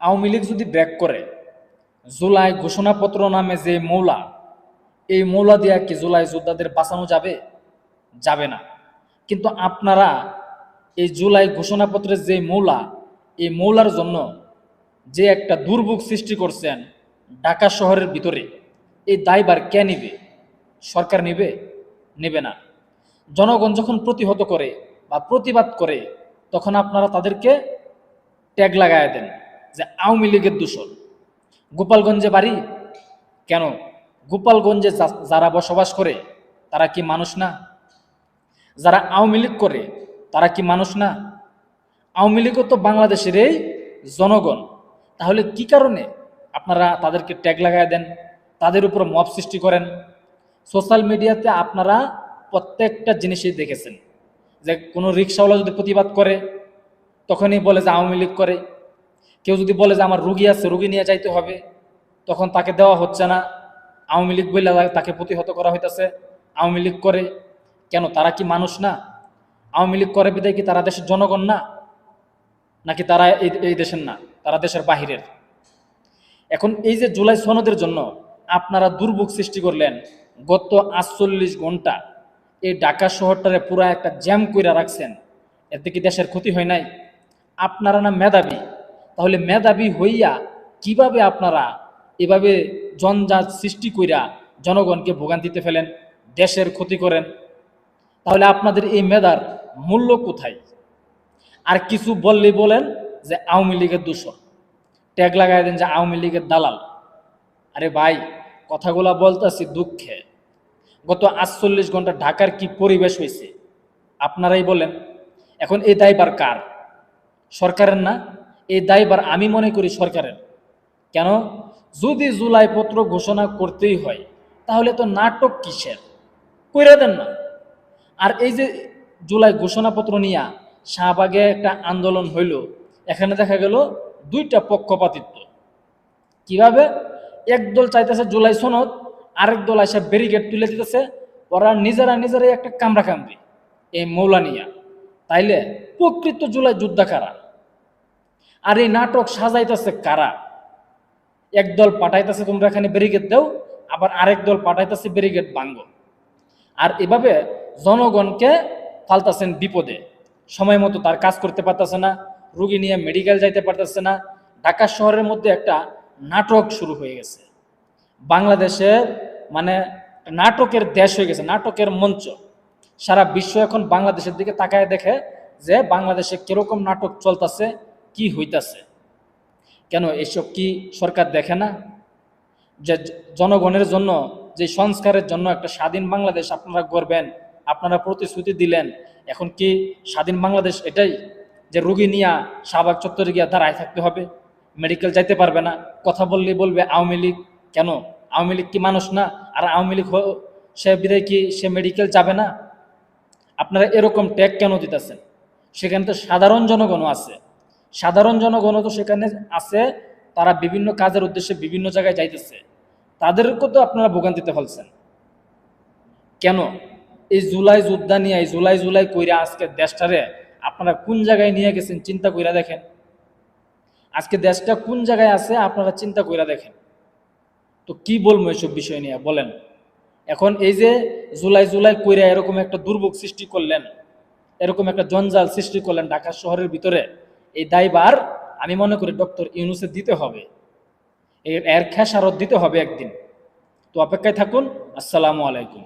আওয়ামী লীগ যদি ব্রেক করে, জুলাই ঘোষণাপত্র নামে যে মৌলা, এই মৌলা দিয়া কি জুলাই যোদ্ধাদের বাঁচানো যাবে? যাবে না। কিন্তু আপনারা এই জুলাই ঘোষণাপত্রের যে মৌলা, এই মৌলার জন্য যে একটা দুর্ভোগ সৃষ্টি করছেন ঢাকা শহরের ভিতরে, এই দায়বার কে নিবে? সরকার নিবে? নেবে না। জনগণ যখন প্রতিহত করে বা প্রতিবাদ করে, তখন আপনারা তাদেরকে ট্যাগ লাগায় দেন। যে আওয়ামী লীগের দূষণ গোপালগঞ্জে বাড়ি? কেন? গোপালগঞ্জে যারা বসবাস করে, তারা কি মানুষ না? যারা আওয়ামী লীগ করে, তারা কি মানুষ না? আওয়ামী লীগও তো বাংলাদেশের এই জনগণ। তাহলে কি কারণে আপনারা তাদেরকে ট্যাগ লাগায় দেন? তাদের উপর মব সৃষ্টি করেন? সোশ্যাল মিডিয়াতে আপনারা প্রত্যেকটা জিনিসই দেখেছেন। যে কোনো রিক্সাওয়ালা যদি প্রতিবাদ করে, তখনই বলে যে আওয়ামী লীগ করে। কেউ যদি বলে যে আমার রুগী আছে, রুগী নিয়ে যাইতে হবে, তখন তাকে দেওয়া হচ্ছে না। আওয়ামী লীগ বলে তাকে প্রতিহত করা হইতেছে। আওয়ামী লীগ করে, কেন তারা কি মানুষ না? আওয়ামী লীগ করে বিদায় কি তারা দেশের জনগণ না? নাকি তারা এই এই দেশের না? তারা দেশের বাহিরের। এখন এই যে জুলাই সনদের জন্য আপনারা দুর্ভোগ সৃষ্টি করলেন গত আটচল্লিশ ঘণ্টা, এই ঢাকা শহরটারে পুরা একটা জ্যাম কইরা রাখছেন। এতে কি দেশের ক্ষতি হয় নাই? আপনারা না মেধাবী? তাহলে মেধাবী হইয়া কীভাবে আপনারা এভাবে জঞ্জাট সৃষ্টি কইরা জনগণকে ভোগান্তিতে ফেলেন, দেশের ক্ষতি করেন? তাহলে আপনাদের এই মেধার মূল্য কোথায়? আর কিছু বললেই বলেন যে আওয়ামী লীগের দূষণ। ট্যাগ লাগাই দেন যে আওয়ামী লীগের দালাল। আরে ভাই, কথাগুলা বলতেছি দুঃখে। গত আটচল্লিশ ঘণ্টা ঢাকার কি পরিবেশ হয়েছে আপনারাই বলেন। এখন এই দায়বার কার? সরকারের না? এই দায়বার আমি মনে করি সরকারের। কেন? যদি জুলাই পত্র ঘোষণা করতেই হয়, তাহলে তো নাটক কিসের? কইরা দেন না। আর এই যে জুলাই ঘোষণাপত্র নিয়ে শাহবাগে একটা আন্দোলন হইল, এখানে দেখা গেল দুইটা পক্ষপাতিত্ব। কীভাবে? একদল চাইতেছে জুলাই সনদ, আরেক দল এসে ব্যারিকেড তুলে দিতেছে, ওরা নিজেরা নিজেরাই একটা কামড়া কামড়ি এই মৌলানিয়া তাইলে প্রকৃত জুলাই যোদ্ধা কারা? আর এই নাটক সাজাইতেছে কারা? একদল পাঠাইতেছে, তোমরা এখানে ব্যারিকেড দাও, আবার আরেক দল পাঠাইতেছে ব্যারিকেড ভাঙ্গো আর এভাবে জনগণকে ফালতাছেন বিপদে। সময় মতো তার কাজ করতে পারতেছে না, রুগী নিয়ে মেডিকেল যাইতে পারতেছে না। ঢাকা শহরের মধ্যে একটা নাটক শুরু হয়ে গেছে। বাংলাদেশের মানে নাটকের দেশ হয়ে গেছে, নাটকের মঞ্চ। সারা বিশ্ব এখন বাংলাদেশের দিকে তাকায় দেখে যে বাংলাদেশে কীরকম নাটক চলতেছে কি হইতাছে? কেন এসব কি সরকার দেখে না? যে জনগণের জন্য, যে সংস্কারের জন্য একটা স্বাধীন বাংলাদেশ আপনারা করবেন আপনারা প্রতিশ্রুতি দিলেন, এখন কি স্বাধীন বাংলাদেশ এটাই যে রুগী নিয়ে শাহবাগ চত্বরে গিয়ে দাঁড়ায় থাকতে হবে? মেডিকেল যাইতে পারবে না, কথা বললে বলবে আওয়ামী লীগ। কেন? আওয়ামী লীগ কি মানুষ না? আর আওয়ামী লীগ সে বিদায় কি সে মেডিকেল যাবে না? আপনারা এরকম ট্যাগ কেন দিতেছেন? সেখানে তো সাধারণ জনগণও আছে। সাধারণ জনগণও তো সেখানে আছে, তারা বিভিন্ন কাজের উদ্দেশ্যে বিভিন্ন জায়গায় যাইতেছে। তাদেরকেও তো আপনারা ভোগান্তিতে ফেলছেন। কেন? এই জুলাই যোদ্ধা নিয়ে, এই জুলাই জুলাই কইরা আজকে দেশটারে আপনারা কোন জায়গায় নিয়ে গেছেন চিন্তা কইরা দেখেন? আজকে দেশটা কোন জায়গায় আছে আপনারা চিন্তা কইরা দেখেন। তো কি বলব এসব বিষয় নিয়ে? বলেন। এখন এই যে জুলাই জুলাই কইরা এরকম একটা দুর্ভোগ সৃষ্টি করলেন, এরকম একটা জঞ্জাল সৃষ্টি করলেন ঢাকা শহরের ভিতরে এই দায়বার আমি মনে করি ডক্টর ইউনুসে দিতে হবে। এর খেসারত দিতে হবে একদিন। তো অপেক্ষায় থাকুন। আসসালামু আলাইকুম।